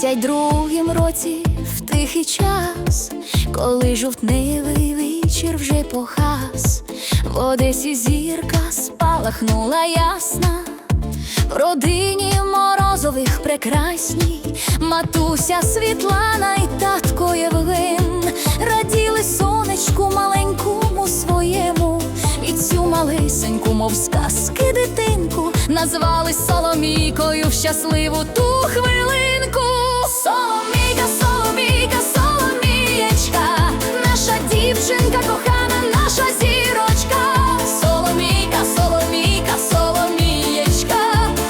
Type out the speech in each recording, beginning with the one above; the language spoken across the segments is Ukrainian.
двадцять другім році в тихий час, коли жовтневий вечір вже погас, в Одесі зірка спалахнула ясна, в родині морозових прекрасній, матуся Світлана і татко Євген. Раділи сонечку маленькому своєму, і цю малесеньку, мов сказки дитинку, назвали Соломійкою в щасливу ту хвилинку. Соломійка, Соломійка, Соломієчка, наша дівчинка кохана, наша зірочка. Соломійка, Соломійка, Соломієчка,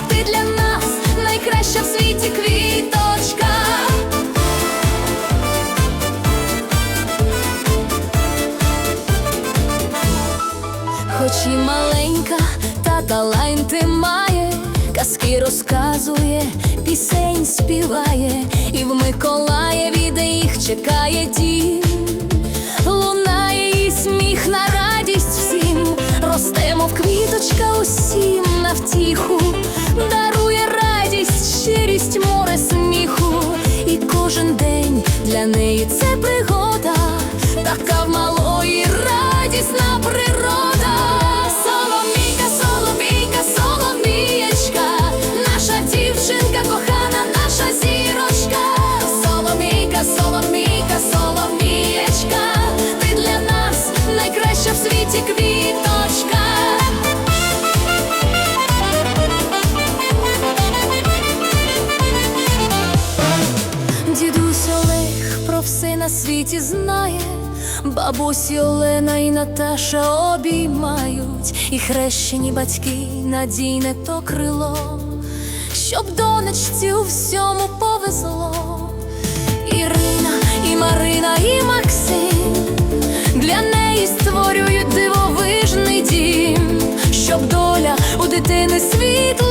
ти для нас найкраща в світі квіточка. Хоч і маленька, та таланти має, казки розказує, пісень співає, і в Миколаєві, де їх чекає дім, лунає її сміх на радість всім, ростемо в квіточка усім на втіху, дарує радість, щирість, море сміху, і кожен день для неї це пригода, найкраща в світі квіточка. Дідусь Олег про все на світі знає, бабусі Олена і Наташа обіймають, і хрещені батьки надійне то крило, щоб донечці у всьому повезло. Ірина, і Марина, і Максим для неї створюють дивовижний дім, щоб доля у дитини світла